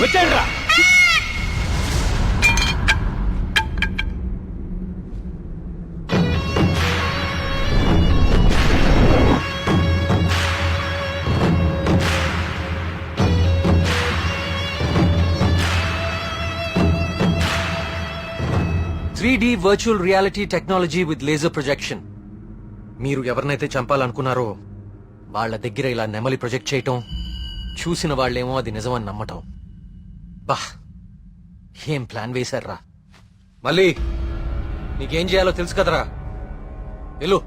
రేయ్ రా three D virtual reality technology with laser projection. మీరు ఎవరినైతే చంపాలనుకున్నారో వాళ్ళ దగ్గర ఇలా నెమలి ప్రొజెక్ట్ చేయటం చూసిన వాళ్ళేమో అది నిజమని నమ్మటం. అబ్బా ఏం ప్లాన్ వేశారా మళ్ళీ నీకేం చేయాలో తెలుసు కదరా. వెళ్ళు.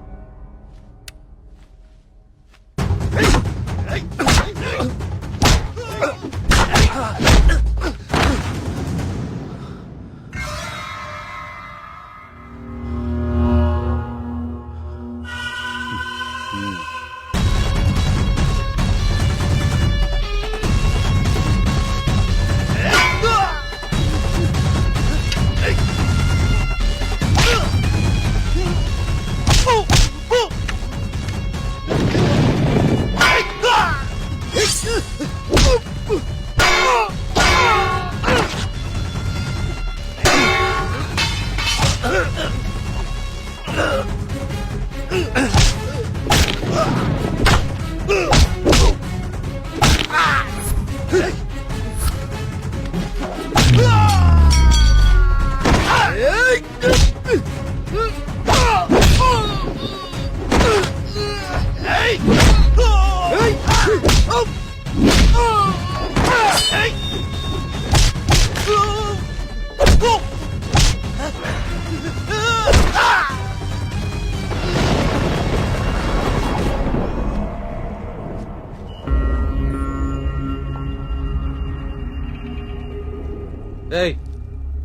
ఏయ్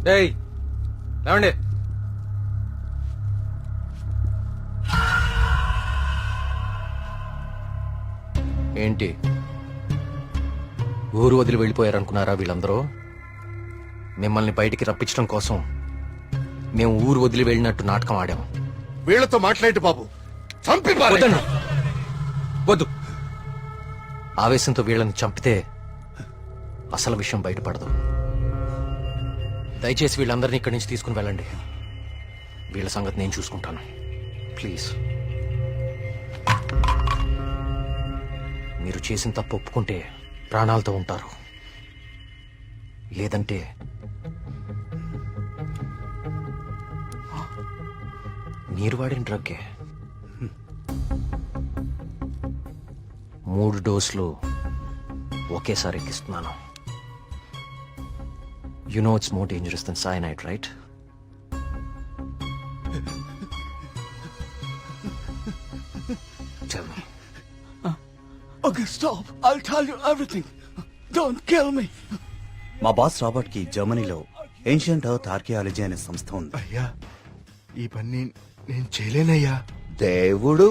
ఏయ్ లేవండి. ఏంటి? ఊరు వదిలి వెళ్ళిపోయారనుకున్నారా వీళ్ళందరూ? మిమ్మల్ని బయటికి రప్పించడం కోసం మేము ఊరు వదిలి వెళ్ళినట్టు నాటకం ఆడాం. వీళ్ళతో మాట్లాడి బాబు. చంపి వద్దు. ఆవేశంతో వీళ్ళని చంపితే అసలు విషయం బయటపడదు. దయచేసి వీళ్ళందరినీ ఇక్కడి నుంచి తీసుకుని వెళ్ళండి. వీళ్ళ సంగతి నేను చూసుకుంటాను. ప్లీజ్. మీరు చేసిన తప్పు ఒప్పుకుంటే ప్రాణాలతో ఉంటారు. లేదంటే మీరు వాడిన డ్రగ్గే. మూడు డోసులు ఒకేసారి ఎక్కిస్తున్నాను. You know it's more dangerous than cyanide right Tell me. Okay, stop. I'll tell you everything. Don't kill me. మా బాస్ రాబర్ట్కి జర్మనీలో ఏన్షియంట్ ఎర్త్ ఆర్కియాలజీ అనే సంస్థ ఉంది అయ్యా ఈ పని నేను చేయలేనయ్యా దేవుడు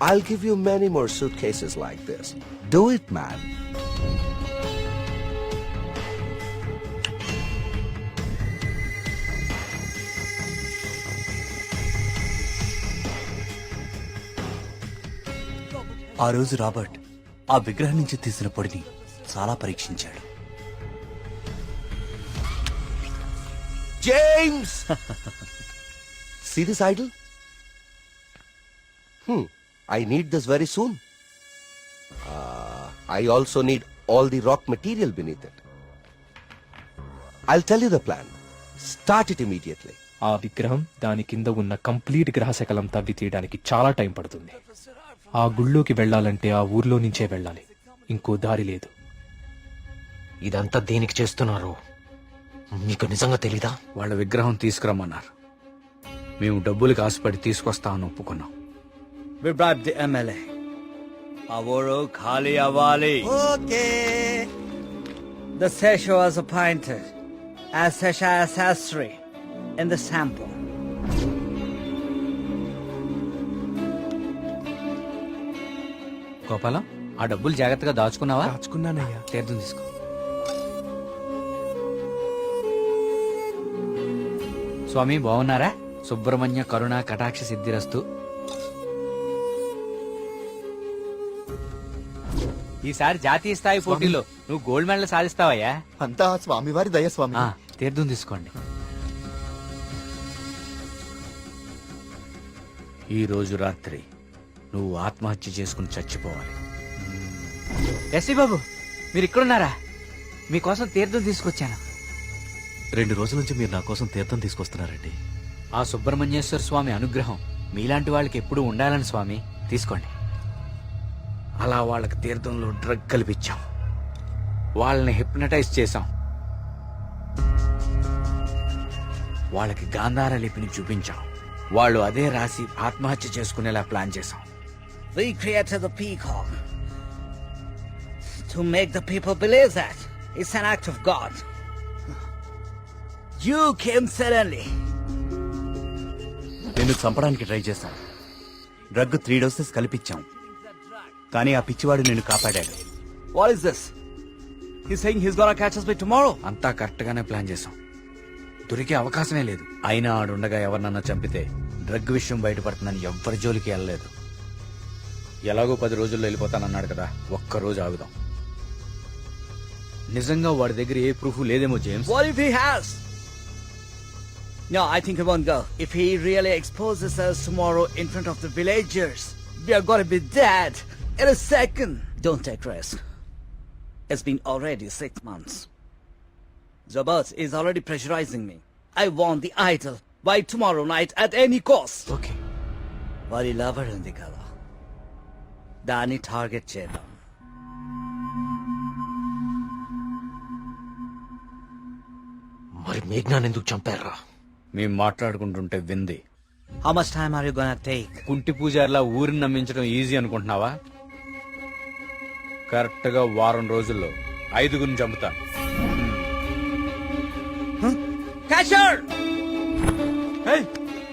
I'll give you many more suitcases like this. Do it, man. ఆ రోజు రాబర్ట్ ఆ విగ్రహం నుంచి తీసిన పొడిని చాలా పరీక్షించాడు. James! See idol I need this very soon I also need all the rock material beneath it I'll the plan start it immediately ఆ విగ్రహం దాని కింద ఉన్న కంప్లీట్ గ్రహశకలం తవ్వి తీయడానికి చాలా టైం పడుతుంది. ఆ గుళ్ళోకి వెళ్ళాలంటే ఆ ఊర్లో నుంచే వెళ్ళాలి. ఇంకో దారి లేదు. ఇదంతా దేనికి చేస్తున్నారు? మీకు నిజంగా తెలీదా? వాళ్ళ విగ్రహం తీసుకురమ్మన్నారు. మేము డబ్బులకు ఆశపడి ఒప్పుకున్నాం. The MLA. ఆ ఊరు ఖాళీ అవ్వాలి. Okay. As Sesha in the sample. Gopalam ఆ డబ్బులు జాగ్రత్తగా దాచుకున్నావా? దాచుకున్నానయ్యా. తీర్థం తీసుకో. స్వామి బాగున్నారా? సుబ్రహ్మణ్య కరుణ కటాక్ష సిద్ధిరస్తు. ఈసారి జాతీయ స్థాయి పోటీలో నువ్వు గోల్డ్ మెడల్ సాధిస్తావయ్యా? అంతా స్వామివారి దయ స్వామి. ఆ, తీర్థం తీసుకోండి. ఈ రోజు రాత్రి నువ్వు ఆత్మహత్య చేసుకుని చచ్చిపోవాలి. ఎస్సీ బాబు మీరు ఇక్కడున్నారా? మీకోసం తీర్థం తీసుకొచ్చాను. రెండు రోజుల నుంచి మీరు నా కోసం తీర్థం తీసుకొస్తున్నారండి. ఆ సుబ్రహ్మణ్యేశ్వర స్వామి అనుగ్రహం మీలాంటి వాళ్ళకి ఎప్పుడూ ఉండాలని స్వామి తీసుకోండి. అలా వాళ్ళకి తీర్థంలో డ్రగ్ కల్పించాం. వాళ్ళని హిప్నటైజ్ చేశాం. వాళ్ళకి గాంధార లిపిని చూపించాం. వాళ్ళు అదే రాసి ఆత్మహత్య చేసుకునేలా ప్లాన్ చేశాం. We created the peacock to make the people believe that it's an act of God. You came suddenly. నేను చంపడానికి ట్రై చేశాను డ్రగ్ త్రీ డోసెస్ కల్పించాం కానీ ఆ పిచ్చివాడు నేను కాపాడాడు What is this? He's saying he's gonna catch us by tomorrow. అంతా correct గానే ప్లాన్ చేశాం దొరికే అవకాశమే లేదు అయినా ఆడుండగా ఎవరినన్నా చంపితే డ్రగ్ విషయం బయటపడుతుందని ఎవ్వరి జోలికి వెళ్ళలేదు ఎలాగో పది రోజుల్లో వెళ్ళిపోతానన్నాడు కదా ఒక్క రోజు ఆగుదాం నిజంగా వాడి దగ్గర ఏ ప్రూఫ్ లేదేమో James What if he has? No, I think he won't go. If he really exposes us tomorrow in front of the villagers, we are gonna be dead in a second. Don't take risk. It's been already six months. Zabat is already pressurizing me. I want the idol by tomorrow night at any cost. Okay వారి lover ఉంది కదా దాన్ని target చేద్దాం. మరి మేఘ్నాన్ని ఎందుకు చంపారా మేము మాట్లాడుకుంటుంటే వింది. How much time are you gonna take కుంటి పూజారిలా ఊరిని నమ్మించడం ఈజీ అనుకుంటున్నావా? కరెక్ట్గా వారం రోజుల్లో ఐదుగురిని చంపుతా. క్యాచర్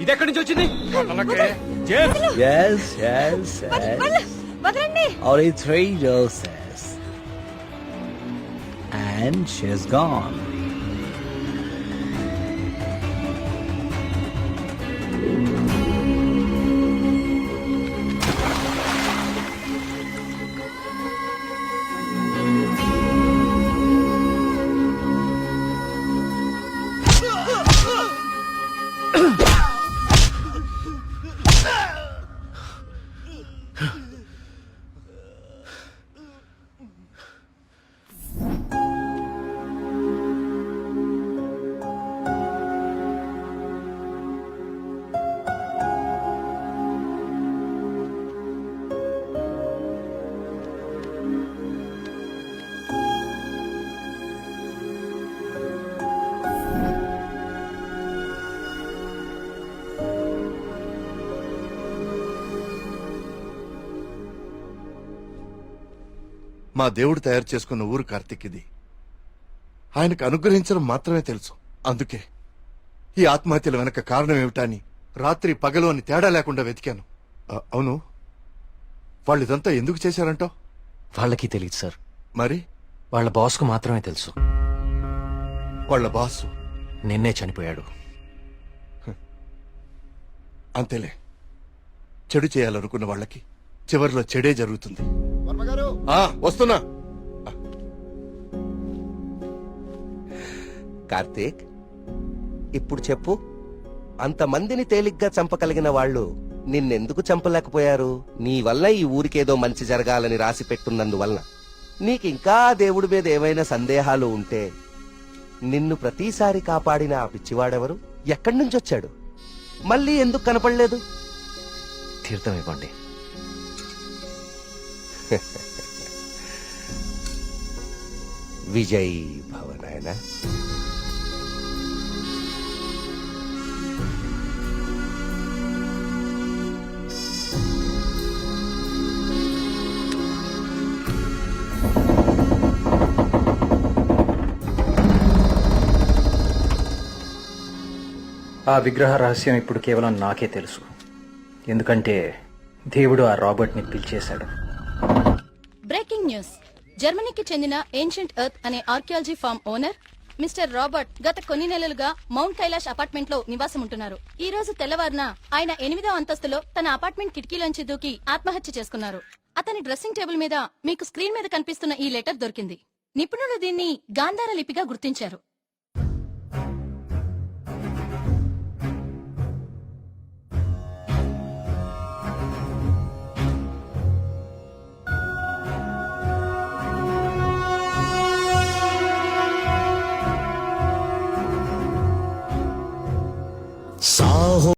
ఇది ఎక్కడి నుంచి వచ్చింది? Only three doses. And she's gone. మా దేవుడు తయారు చేసుకున్న ఊరు కార్తిక్ ఇది ఆయనకు అనుగ్రహించడం మాత్రమే తెలుసు. అందుకే ఈ ఆత్మహత్యల వెనక కారణం ఏమిటా అని రాత్రి పగలు అని తేడా లేకుండా వెతికాను. అవును. వాళ్ళు ఇదంతా ఎందుకు చేశారంటావు వాళ్ళకి తెలియదు సార్. మరి? వాళ్ళ బాస్కు మాత్రమే తెలుసు. వాళ్ళ బాసు? నిన్నే చనిపోయాడు. అంతేలే. చెడు చేయాలనుకున్న వాళ్ళకి చివరిలో చెడే జరుగుతుంది. వస్తున్నా. కార్తీక్ ఇప్పుడు చెప్పు. అంతమందిని తేలిగ్గా చంపగలిగిన వాళ్ళు నిన్నెందుకు చంపలేకపోయారు? నీ వల్ల ఈ ఊరికేదో మంచి జరగాలని రాసి పెట్టున్నందువలన. నీకింకా దేవుడి మీద ఏమైనా సందేహాలు ఉంటే నిన్ను ప్రతిసారి కాపాడిన ఆ పిచ్చివాడెవరు? ఎక్కడి నుంచి వచ్చాడు మళ్ళీ ఎందుకు కనపడలేదు? తీర్థం ఇవ్వండి. విజయ్ భవనాయన ఆ విగ్రహ రహస్యం ఇప్పుడు కేవలం నాకే తెలుసు. ఎందుకంటే దేవుడు ఆ రాబర్ట్ని పిలిచేశాడు. Breaking news. జర్మనీకి చెందిన ఏన్షియంట్ ఎర్త్ అనే archaeology firm owner mister Robert గత కొన్ని నెలలుగా మౌంట్ కైలాష్ అపార్ట్మెంట్లో నివాసం ఉంటున్నారు ఈ రోజు తెల్లవారున ఆయన ఎనిమిదో అంతస్తులో తన అపార్ట్మెంట్ కిటికీలోంచి దూకి ఆత్మహత్య చేసుకున్నారు. అతని డ్రెస్సింగ్ టేబుల్ మీద మీకు స్క్రీన్ మీద కనిపిస్తున్న ఈ లెటర్ దొరికింది. నిపుణులు దీన్ని గాంధార లిపిగా గుర్తించారు. 然后。